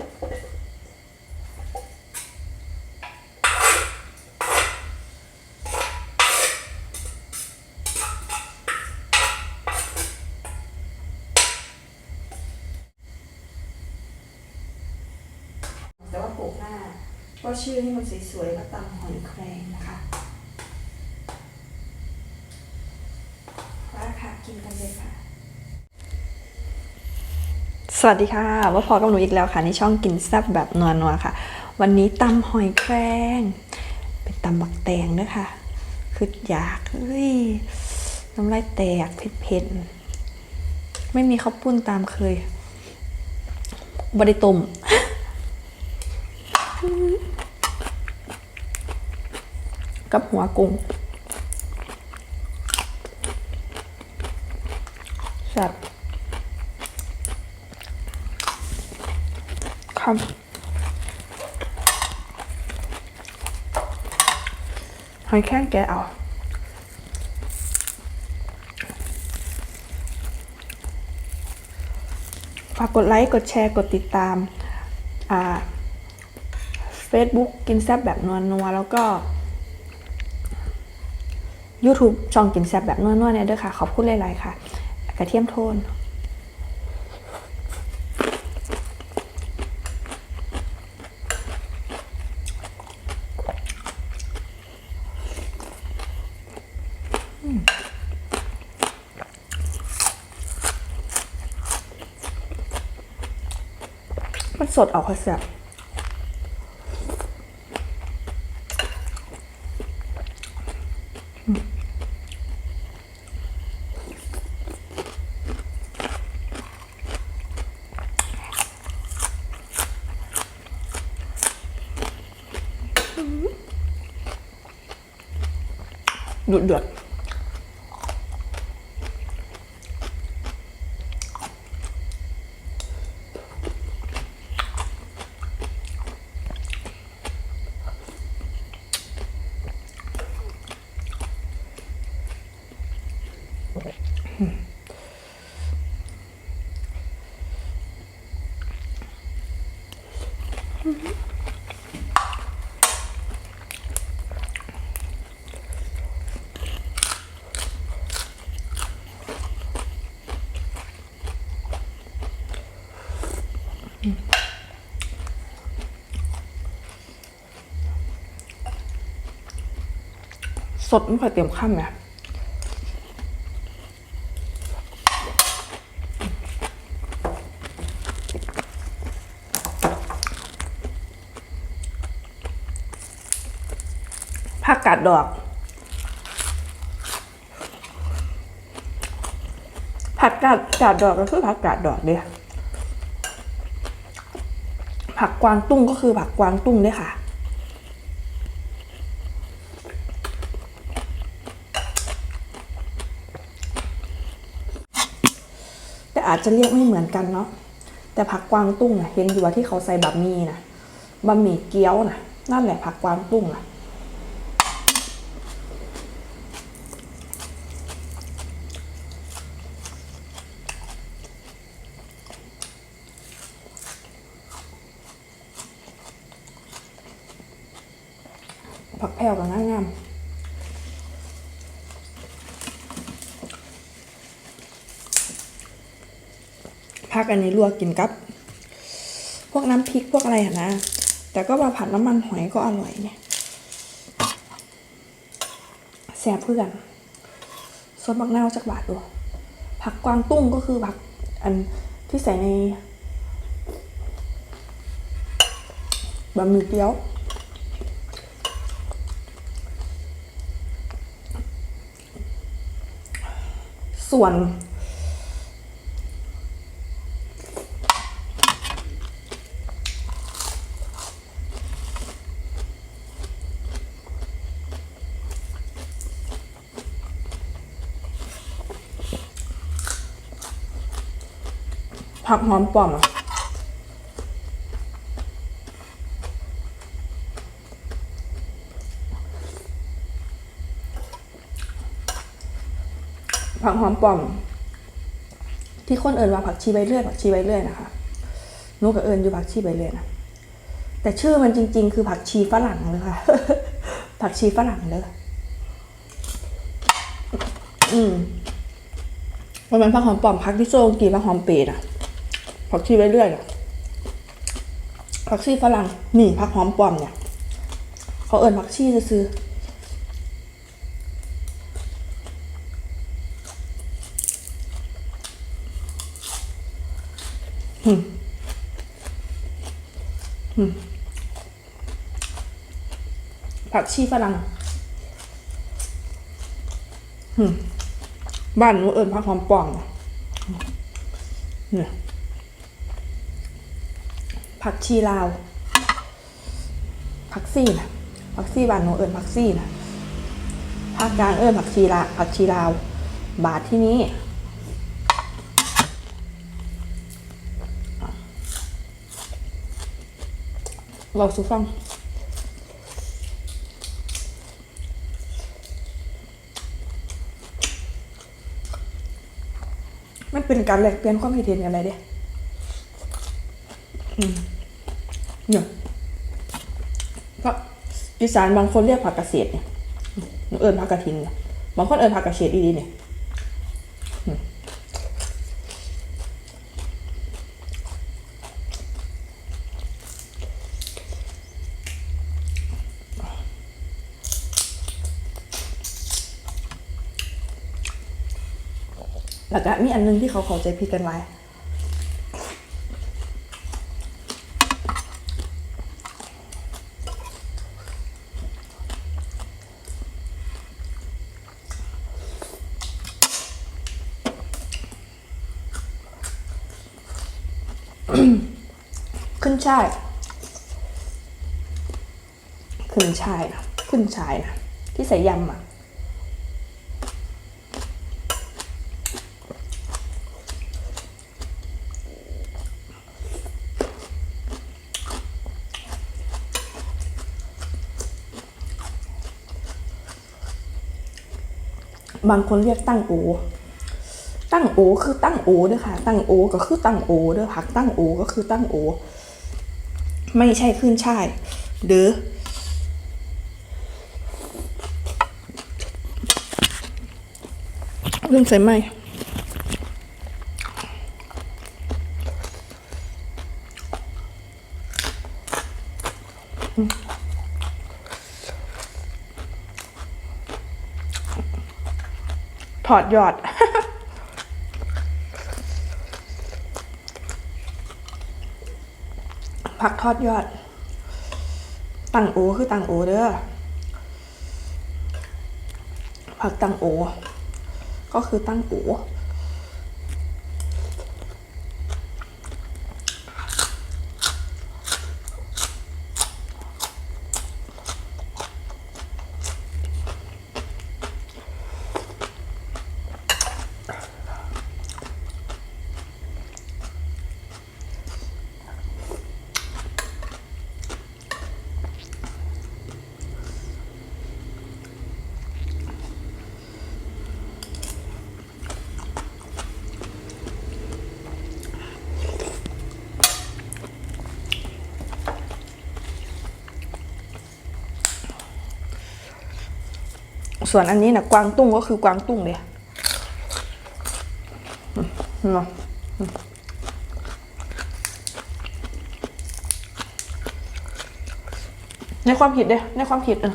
แต่ว่าปลูกหน้าก็ชื่อให้มันสวยๆว่าตำหอยแครงนะคะว่าค่ะกินกันเลยค่ะ สวัสดีค่ะว่าพอกับหนูอีกแล้วค่ะ ในช่องกินแซ่บแบบนัวๆค่ะ วันนี้ตำหอยแครงเป็นตำบักแตงด้วยค่ะคืออยากเฮ้ยน้ำลายแตกเผ็ดๆไม่มีข้าวปุ้นตามเคยบริตมกับหัวกุ้งแซ่บ ครับหอยแข้งแกเอา ฝากกดไลค์ กดแชร์ กดติดตามอ่า Facebook กินแซบแบบนัวๆแล้วก็ YouTube ช่องกินแซบแบบนัวๆเนี่ยด้วยค่ะ ขอบคุณหลายๆค่ะ กระเทียมโทน มันสดออกค่ะเสียดุเดือด สดไม่ค่อยเต็มข้ามไห ผักกาดดอก ผักกาดกาดดอกก็คือผักกาดดอกเดียผักกวางตุ้งก็คือผักกวางตุ้งเด้ยค่ะ แต่อาจจะเรียกไม่เหมือนกันเนาะแต่ผักกวางตุ้งนะเห็นอยู่ว่าที่เขาใส่บะหมี่นะบะหมี่เกี๊ยวนะนั่นแหละผักกวางตุ้งนะ ผักแพรวกับง่ายงามผักอันนี้ลวกกินกับ พวกน้ำพริกพวกอะไรนะ แต่ก็มาผัดน้ำมันหอยก็อร่อยเนี่ยแซ่บเพื่อนซดบักน่าจากบาทดูผักกวางตุ้งก็คือผักอันที่ใส่ในบะหมี่เกี๊ยว ส่วน ผักหอมป่อมอะ ผักหอมป่อมที่คนเอ่นว่าผักชีใบเลื่อยผักชีใบเลื่อยนะคะนูกับเอิญอยู่ผักชีใบเลื่อยนะแต่ชื่อมันจริง ๆ คือผักชีฝรั่งเลยค่ะ ผักชีฝรั่งเลยอืมมันเป็นผักหอมปลอมผักที่โซ่กี่ผักหอมเปรตอะผักชีใบเลื่อยอะผักชีฝรั่งนี่ผักหอมปลอมเนี่ยเขาเอิญผักชีจะซื้ออืมอืม ผักชีฝรั่งบ้านหนูเอิญผักหอมปอมนะเนี่ยผักชีลาว ผักซี่นะผักซี่บ้านหนูเอิญผักซี่นะภาคกลางเอิญผักชีลาผักชีลาว บาทที่นี้ เราสุฟังมันเป็นการแลกเปลี่ยนความคิดเห็นกันเลยเด้อเนี่ยเพราะอีสานบางคนเรียกผักกระเฉดเนี่ยหนูเอิญผักกระถินเนี่ยบางคนเอิญผักกระเฉดดีๆเนี่ย แล้วก็มีอันนึงที่เขาเข้าใจผิดกันไว้ขึ้นช่ายขึ้นช่ายนะขึ้นช่ายนะที่ใส่ยำอะ บางคนเรียกตั้งโอ ตั้งโอคือตั้งโอเด้อค่ะ ตั้งโอก็คือตั้งโอเด้อผักตั้งโอก็คือตั้งโอ ไม่ใช่ขึ้นช่ายหรือ เรื่องใส่ไหม อดยอด ผักทอดยอด ตังโอคือตังโอเด้อ ผักตังโอ ก็คือตังโอ ส่วนอันนี้นะกวางตุ้งก็คือกวางตุ้งเลยเนาะในความผิดเด้ในความผิดเออ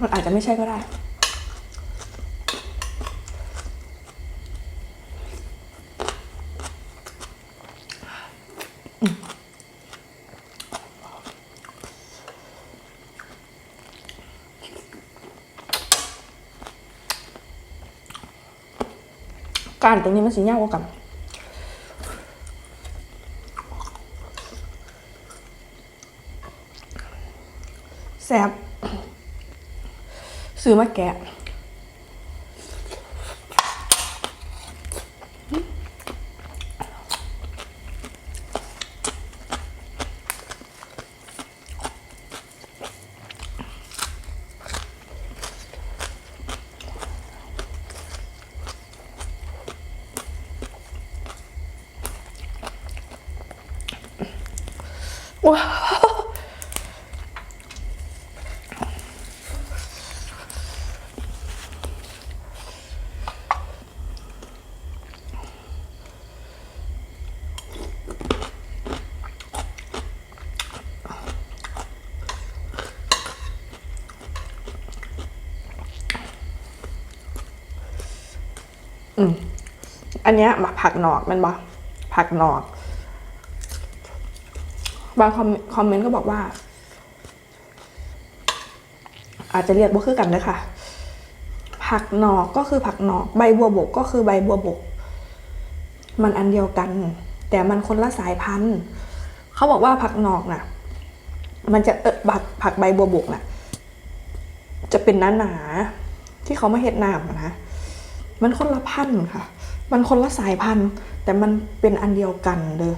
มันอาจจะไม่ใช่ก็ได้ การตรงนี้มันสีเงากว่ากันแซบซื้อมาแกะ ว้าวอืมอันเนี้ยผักหนอกมันบอผักหนอก บางคอมคอมเมนต์ก็บอกว่า อาจจะเรียกว่าคือกันเลยค่ะผักหนอกก็คือผักหนอก ใบบัวบกก็คือใบบัวบก มันอันเดียวกัน แต่มันคนละสายพันธุ์เขาบอกว่าผักหนอกน่ะ มันจะเออผักผักใบบัวบกน่ะ จะเป็นหนาๆที่เขามาเห็ดน้ำอะนะมันคนละพันธุ์ค่ะ มันคนละสายพันธุ์ แต่มันเป็นอันเดียวกันเลย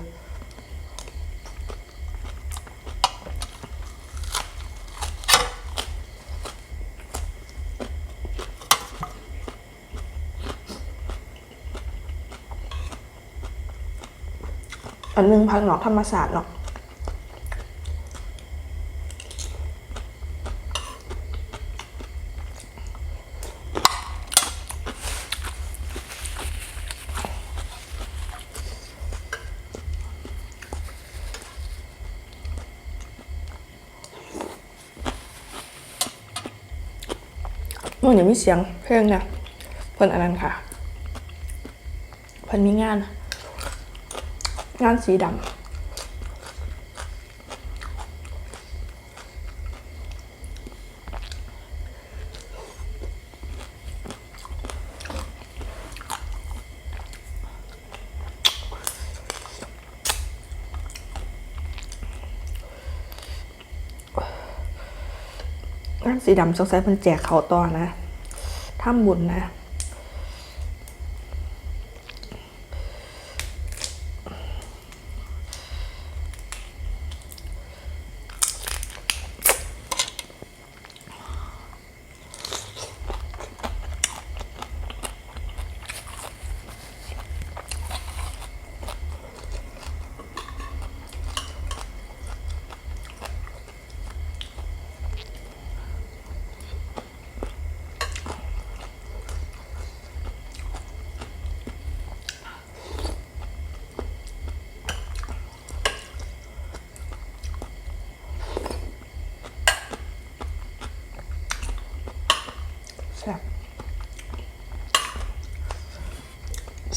อันหนึงพักหนอกธรรมศาสตร์เนาะมันยังมีเสียงเพลงเนี่ยเพิ่นอันนั้นค่ะเพิ่นมีงาน งานสีดำงานสีดำสงสัยเพิ่นแจกเขาต่อนะทำบุญนะ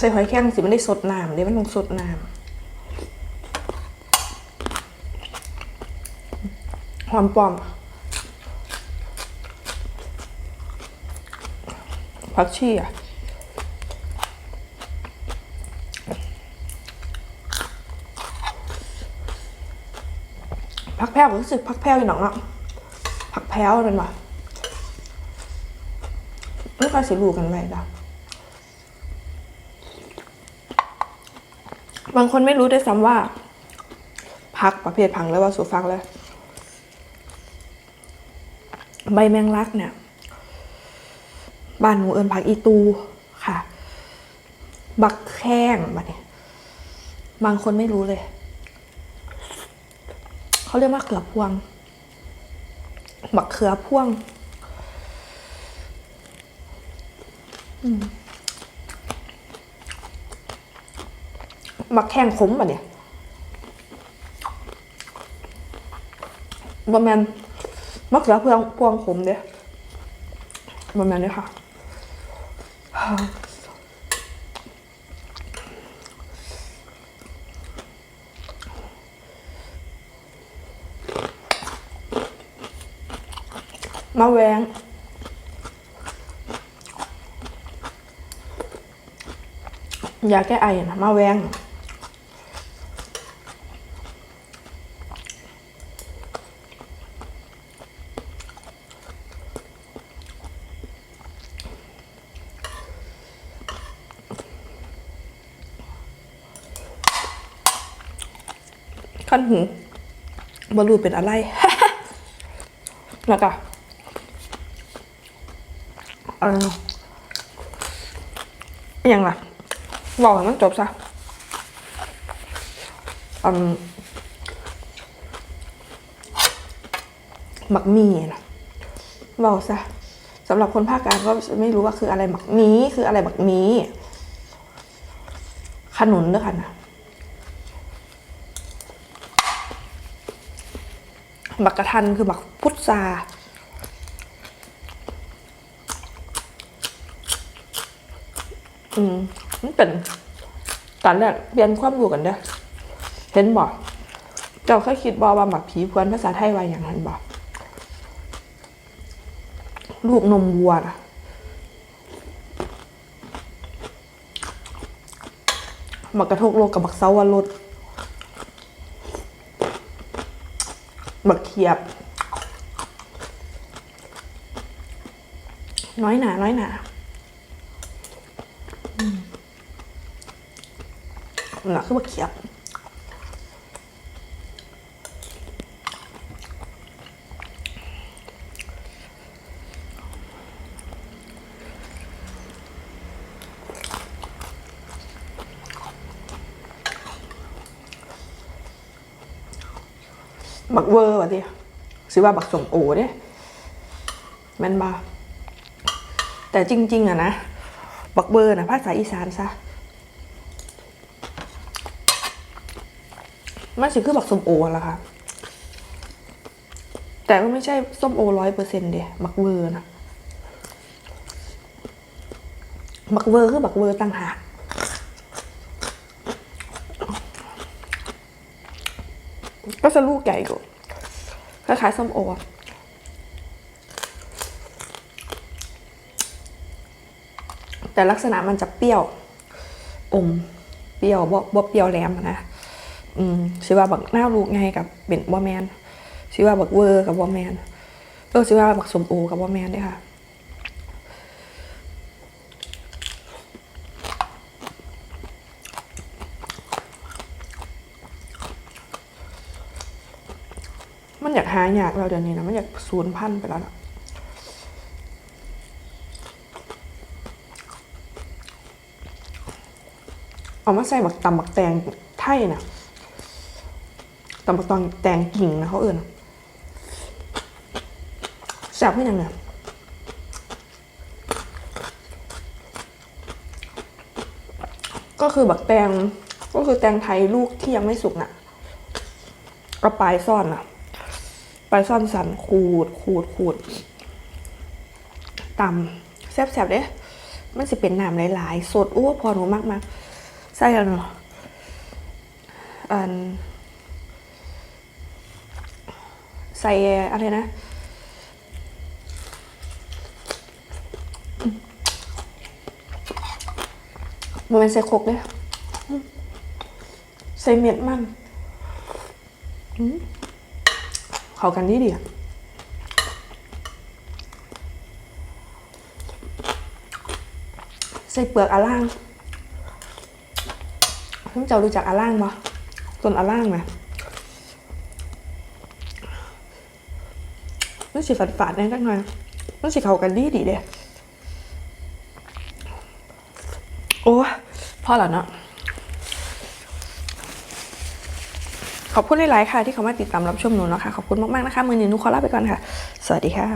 ส่หอยแครงสิมันได้สดน้ำเดี๋ยวมันต้องสดน้ำหอมปลอม ผักชีอะผักแพรวรู้สึกผักแพรวอยู่หนองเนาะผักแพรวเป็นวะไม่ค่อยสิรู้กันไว้ดอก บางคนไม่รู้ด้วยซ้ำว่า พักประเภทผังแล้วว่าสูฟังเลยใบแมงลักเนี่ย บ้านหนูเอิญผักอีตูค่ะ บักแข้งบัดเนี่ยบางคนไม่รู้เลย เขาเรียกว่าเขือพวง บักเขือพวงมั กแข้งขมป่ะเนี่ยบะแมนมักเขือพวงพวงขมเด้บะแมนเลยค่ะมาแวงยาแก้ไอนะมาแวง ขั้นหูบรูเป็นอะไร แล้วก็อย่างล่ะบอกให้มันจบซะอืมหมักมีนะบอกซะสำหรับคนภาคกลางก็ไม่รู้ว่าคืออะไรหมักมีคืออะไรหมักมีขนุนด้วยค่ะนะ หมักกระทันคือหมักพุทราอืมมันเป็นตอนแรกเรียนความรู้กันเด้อเห็นบอกเจ้าเคยคิดบอว่าหมักผีพวนภาษาไทยว่าอย่างนั้นบอกลูกนมวัวนะหมักกระทกโลกกับหมักเซาวรส หมักเขียบ น้อยหนา น้อยหนาอืมน่ะคือหมักเขียบ บักเวอร์ว่ะดิสิว่าบักสมโอเด้แม่นบ่แต่จริง ๆอะนะ บักเวอร์นะภาษาอีสานซะมันสิคือบักสมโอละค่ะ แต่ก็ไม่ใช่ส้มโอร้อยเปอร์เซ็นต์เดียบักเวอร์นะ บักเวอร์คือบักเวอร์ต่างหาก ก็จะลูกใหญ่กว่าคล้ายๆส้มโอแต่ลักษณะมันจะเปรี้ยว อม เปรี้ยวบ่บ่เปรี้ยวแหลมนะ อืมสิว่าบักหน้าลูกไงกับเป็นบ่แมนสิว่าบักเวอร์กับบ่แมนเออสิว่าบักสมโอกับบ่แมนด้วยค่ะ มันอยากหายากเราเดี๋ยวนี้นะมันอยากสูญพันธุ์ไปแล้วนะเอามาใส่บักตำบักแตงไทยนะตำบักตองแตงกิ่งนะเขาเอื่นแซ่บเพื่อยังไงก็คือบักแตงก็คือแตงไทยลูกที่ยังไม่สุกน่ะเอาปลายซ่อนน่ะ ไปซ่อนสันขูดขูดขูดตำแซ่บๆเด้มันสิเป็นน้ำหลายๆสดอ้วพอหนูมากมากๆใส่แล้วเนาะอันใส่อะไรนะมันเป็นใส่คกเด้ใส่เม็ดมัน เข้ากันดีดีอะใส่เปลือกอาล่างท่านเจ้ารู้จักอาล่างปะต้นอาล่างไหมมันสีฝาดฝาดๆแน่จังหน่อยมันสีเขากันดีดีเด้โอ้ยพอแล้วเนาะ ขอบคุณหลาย ๆ ค่ะ ที่เขามาติดตามรับชมหนูเนาะค่ะขอบคุณมาก ๆ นะคะ มือหนึ่งหนูขอลาไปก่อนค่ะ สวัสดีค่ะ